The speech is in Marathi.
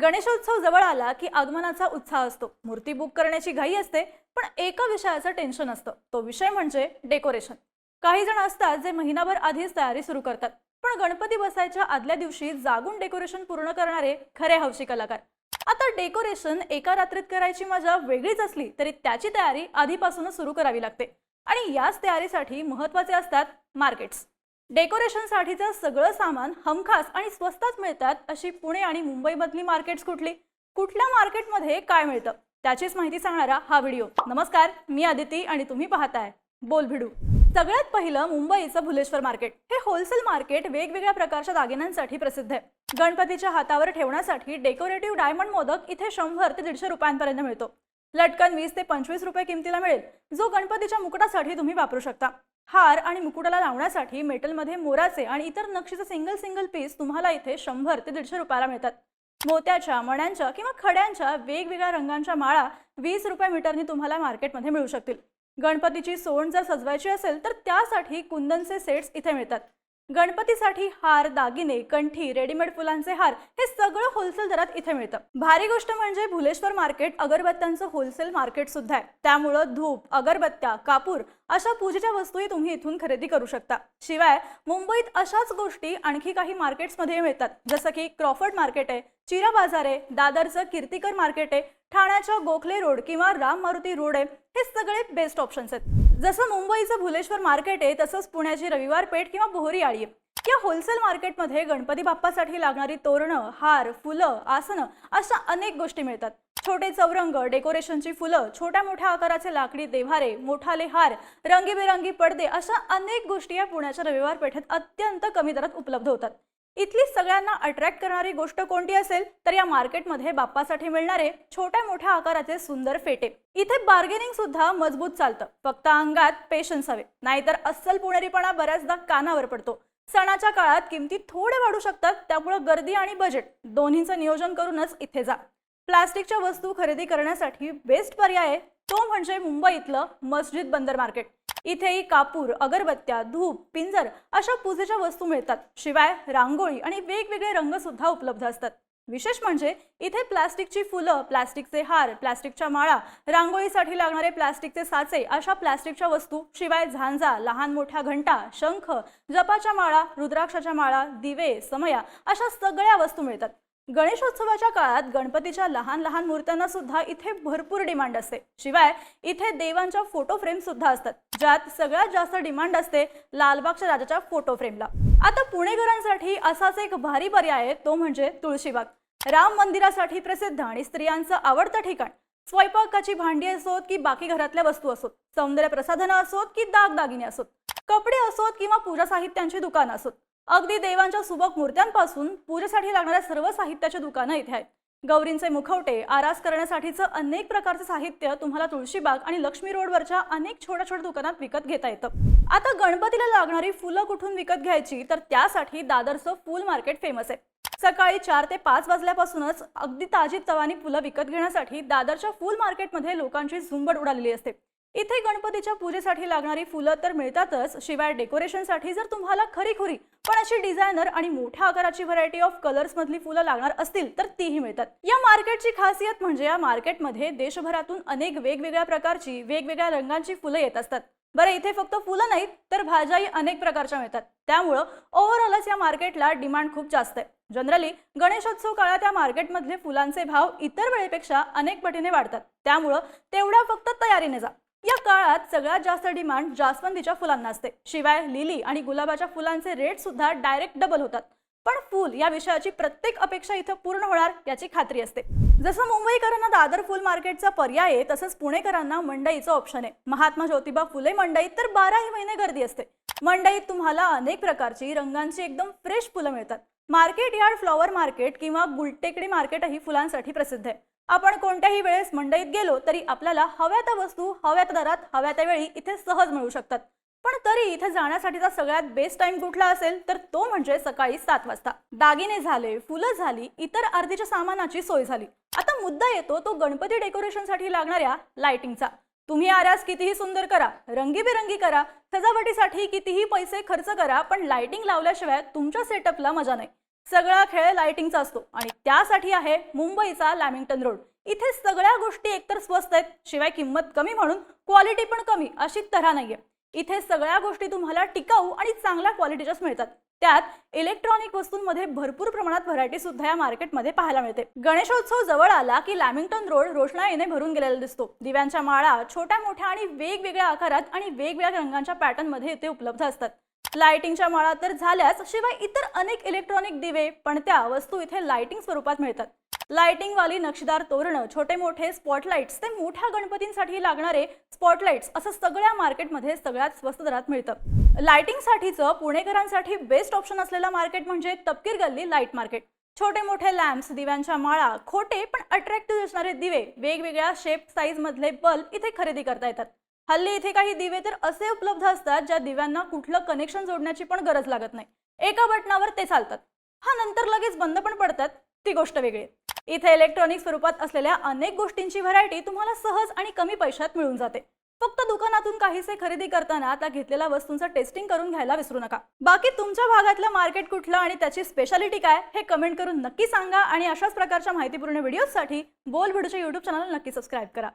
गणेशोत्सव जवळ आला की आगमनाचा उत्साह असतो. मूर्ती बुक करण्याची घाई असते पण एका विषयाचं टेन्शन असतं. तो विषय म्हणजे डेकोरेशन काही जण असतात जे महिनाभर आधीच तयारी सुरू करतात पण गणपती बसायच्या आदल्या दिवशी जागून डेकोरेशन पूर्ण करणारे खरे हौशी कलाकार. आता डेकोरेशन एका रात्रीत करायची मजा वेगळीच असली तरी त्याची तयारी आधीपासूनच सुरू करावी लागते. आणि याच तयारीसाठी महत्त्वाचे असतात मार्केट्स डेकोरेशनसाठीचं सगळं सामान हमखास आणि स्वस्तात मिळतात अशी पुणे आणि मुंबईमधली मार्केट्स कुठली? कुठल्या मार्केटमध्ये काय मिळतं? त्याचीच माहिती सांगणारा हा व्हिडिओ. नमस्कार मी आदिती आणि तुम्ही पाहताय बोल भिडू सगळ्यात पहिलं मुंबईचं भुलेश्वर मार्केट हे होलसेल मार्केट वेगवेगळ्या प्रकारच्या दागिन्यांसाठी प्रसिद्ध आहे. गणपतीच्या हातावर ठेवण्यासाठी डेकोरेटिव्ह डायमंड मोदक इथे शंभर ते दीडशे रुपयांपर्यंत मिळतो. लटकन वीस ते पंचवीस रुपये किमतीला मिळेल. जो गणपतीच्या मुकुटासाठी तुम्ही वापरू शकता. हार आणि मुकुटाला लावण्यासाठी मेटलमध्ये मोराचे आणि इतर नक्षीचे सिंगल सिंगल पीस तुम्हाला इथे शंभर ते दीडशे रुपयाला मिळतात. मोत्याच्या मण्यांच्या किंवा खड्यांच्या वेगवेगळ्या रंगांच्या माळा वीस रुपये मीटरनी तुम्हाला मार्केटमध्ये मिळू शकतील. गणपतीची सोंड जर सजवायची असेल तर त्यासाठी कुंदनचे सेट्स इथे मिळतात. गणपतीसाठी हार दागिने कंठी रेडीमेड फुलांचे हार हे सगळं होलसेल दरात इथे मिळतं. भारी गोष्ट म्हणजे भुलेश्वर मार्केट अगरबत्त्यांचं होलसेल मार्केट सुद्धा आहे. त्यामुळं धूप अगरबत्त्या कापूर अशा पूजेच्या वस्तूही तुम्ही इथून खरेदी करू शकता. शिवाय मुंबईत अशाच गोष्टी आणखी काही मार्केट्समध्ये मिळतात. जसं की क्रॉफर्ड मार्केट आहे चिरा बाजार आहे दादरचं कीर्तिकर मार्केट आहे ठाण्याच्या गोखले रोड किंवा राम मारुती रोड आहे हे सगळे बेस्ट ऑप्शन्स आहेत. जसं मुंबईचं भुलेश्वर मार्केट आहे तसंच पुण्याची रविवार पेठ किंवा बोहरी आळी या होलसेल मार्केटमध्ये गणपती बाप्पासाठी लागणारी तोरणं हार फुलं आसनं अशा अनेक गोष्टी मिळतात. छोटे चौरंग डेकोरेशनची फुलं छोट्या मोठ्या आकाराचे लाकडी देव्हारे मोठाले हार रंगीबेरंगी पडदे अशा अनेक गोष्टी या पुण्याच्या रविवार पेठेत अत्यंत कमी दरात उपलब्ध होतात. इथली सगळ्यांना अट्रॅक्ट करणारी गोष्ट कोणती असेल तर या मार्केटमध्ये बाप्पासाठी मिळणारे छोट्या मोठ्या आकाराचे सुंदर फेटे. इथे बार्गेनिंग सुद्धा मजबूत चालतं. फक्त अंगात पेशन्स हवे. नाहीतर अस्सल पुणेरीपणा बऱ्याचदा कानावर पडतो. सणाच्या काळात किमती थोडे वाढू शकतात त्यामुळं गर्दी आणि बजेट दोन्हींचं नियोजन करूनच इथे जा. प्लास्टिकच्या वस्तू खरेदी करण्यासाठी बेस्ट पर्याय तो म्हणजे मुंबईतलं मस्जिद बंदर मार्केट. इथेही कापूर अगरबत्त्या धूप पिंजर अशा पूजेच्या वस्तू मिळतात. शिवाय रांगोळी आणि वेगवेगळे रंग सुद्धा उपलब्ध असतात. विशेष म्हणजे इथे प्लास्टिकची फुलं प्लास्टिकचे हार प्लास्टिकच्या माळा रांगोळीसाठी लागणारे प्लास्टिकचे साचे अशा प्लास्टिकच्या वस्तू शिवाय झांजा लहान मोठ्या घंटा शंख जपाच्या माळा रुद्राक्षाच्या माळा दिवे समया अशा सगळ्या वस्तू मिळतात. गणेशोत्सवाच्या काळात गणपतीच्या लहान लहान मूर्त्यांना सुद्धा इथे भरपूर डिमांड असते. शिवाय इथे देवांच्या फोटो फ्रेम सुद्धा असतात. ज्यात सगळ्यात जास्त डिमांड असते लालबागच्या राजाच्या फोटो फ्रेमला. आता पुणेकरांसाठी असाच एक भारी पर्याय आहे तो म्हणजे तुळशीबाग राम मंदिरासाठी प्रसिद्ध आणि स्त्रियांचं आवडतं ठिकाण. स्वयंपाकाची भांडी असोत की बाकी घरातल्या वस्तू असोत. सौंदर्य प्रसाधनं असोत की दागदागिने असोत. कपडे असोत किंवा पूजा साहित्यांची दुकानं असोत. अगदी देवांच्या सुबक मूर्त्यांपासून पूजेसाठी लागणाऱ्या सर्व साहित्याची दुकानं इथे आहेत. गौरींचे मुखवटे आरास करण्यासाठीचं अनेक प्रकारचं साहित्य तुम्हाला तुळशीबाग आणि लक्ष्मी रोडवरच्या अनेक छोट्या छोट्या दुकानात विकत घेता येतं. आता गणपतीला लागणारी फुलं कुठून विकत घ्यायची? तर त्यासाठी दादरचं फुल मार्केट फेमस आहे. सकाळी चार ते पाच वाजल्यापासूनच अगदी ताजी तवानी फुलं विकत घेण्यासाठी दादरच्या फुल मार्केटमध्ये लोकांची झुंबड उडालेली असते. इथे गणपतीच्या पूजेसाठी लागणारी फुलं तर मिळतातच. शिवाय डेकोरेशनसाठी जर तुम्हाला खरीखुरी पण अशी डिझायनर आणि मोठ्या आकाराची व्हरायटी ऑफ कलर्स मधली फुलं लागणार असतील तर तीही मिळतात. या मार्केटची खासियत म्हणजे या मार्केटमध्ये देशभरातून अनेक वेगवेगळ्या प्रकारची वेगवेगळ्या रंगांची फुलं येत असतात. बरं इथे फक्त फुलं नाहीत तर भाज्याही अनेक प्रकारच्या मिळतात. त्यामुळं ओव्हरऑलच या मार्केटला डिमांड खूप जास्त आहे. जनरली गणेशोत्सव काळात या मार्केटमधले फुलांचे भाव इतर वेळेपेक्षा अनेक पटीने वाढतात. त्यामुळं तेवढ्या फक्त तयारीने जा. या काळात सगळ्यात जास्त डिमांड जास्वंदीच्या फुलांना असते. शिवाय लिली आणि गुलाबाच्या फुलांचे रेट सुद्धा डायरेक्ट डबल होतात. पण फुल या विषयाची प्रत्येक अपेक्षा इथं पूर्ण होणार याची खात्री असते. जसं मुंबईकरांना दादर फुल मार्केटचा पर्याय आहे तसंच पुणेकरांना मंडईचं ऑप्शन आहे. महात्मा ज्योतिबा फुले मंडईत तर बाराही महिने गर्दी असते. मंडईत तुम्हाला अनेक प्रकारची रंगांची एकदम फ्रेश फुलं मिळतात. मार्केट यार्ड फ्लॉवर मार्केट किंवा गुलटेकडी मार्केटही फुलांसाठी प्रसिद्ध आहे. आपण कोणत्याही वेळेस मंडईत गेलो तरी आपल्याला हव्या त्या वस्तू हव्या त्या दरात हव्या त्या वेळी इथे सहज मिळू शकतात. पण तरी इथे जाण्यासाठीचा सगळ्यात बेस्ट टाइम कुठला असेल तर तो म्हणजे सकाळी सात वाजता. दागिने झाले फुलं झाली इतर आरतीच्या सामानाची सोय झाली. आता मुद्दा येतो तो गणपती डेकोरेशनसाठी लागणाऱ्या लाइटिंगचा तुम्ही आरास कितीही सुंदर करा रंगीबेरंगी करा सजावटीसाठी कितीही पैसे खर्च करा पण लाइटिंग लावल्याशिवाय तुमच्या सेटअपला मजा नाही. सगळा खेळ लाइटिंगचा असतो. आणि त्यासाठी आहे मुंबईचा लॅमिंग्टन रोड. इथे सगळ्या गोष्टी एकतर स्वस्त आहेत शिवाय किंमत कमी म्हणून क्वालिटी पण कमी अशी तऱ्हा नाहीये. इथे सगळ्या गोष्टी तुम्हाला टिकाऊ आणि चांगल्या क्वालिटीच्याच मिळतात. त्यात इलेक्ट्रॉनिक वस्तूंमध्ये भरपूर प्रमाणात व्हरायटी सुद्धा या मार्केटमध्ये पाहायला मिळते. गणेशोत्सव जवळ आला की लॅमिंग्टन रोड रोषणाईने भरून गेलेला दिसतो. दिव्यांच्या माळा छोट्या मोठ्या आणि वेगवेगळ्या आकारात आणि वेगवेगळ्या रंगांच्या पॅटर्नमध्ये इथे उपलब्ध असतात. लाइटिंगच्या माळा तर झाल्याच शिवाय इतर अनेक इलेक्ट्रॉनिक दिवे पण त्या वस्तू इथे लाइटिंग स्वरूपात मिळतात. लाइटिंगवाली नक्षीदार तोरणं छोटे मोठे स्पॉटलाइट्स ते मोठ्या गणपतींसाठी लागणारे स्पॉटलाइट्स असं सगळ्या मार्केटमध्ये सगळ्यात स्वस्त दरात मिळतं. लाइटिंगसाठीचं पुणेकरांसाठी बेस्ट ऑप्शन असलेलं मार्केट म्हणजे तपकीर गल्ली लाइट मार्केट छोटे मोठे लॅम्प्स दिव्यांच्या माळा खोटे पण अट्रॅक्टिव्ह असणारे दिवे वेगवेगळ्या शेप साईज मधले बल्ब इथे खरेदी करता येतात. हल्ली इथे काही दिवे तर असे उपलब्ध असतात ज्या दिव्यांना कुठलं कनेक्शन जोडण्याची पण गरज लागत नाही. एका बटनावर ते चालतात. हा नंतर लगेच बंद पण पडतात. ती गोष्ट वेगळी आहे. इथे इलेक्ट्रॉनिक स्वरूपात असलेल्या अनेक गोष्टींची व्हरायटी तुम्हाला सहज आणि कमी पैशात मिळून जाते. फक्त दुकानातून काहीसे खरेदी करताना त्या घेतलेल्या वस्तूंचं टेस्टिंग करून घ्यायला विसरू नका. बाकी तुमच्या भागातलं मार्केट कुठलं आणि त्याची स्पेशालिटी काय हे कमेंट करून नक्की सांगा आणि अशाच प्रकारच्या माहितीपूर्ण व्हिडिओसाठी बोल भिडूच्या युट्यूब चॅनल नक्की सबस्क्राईब करा.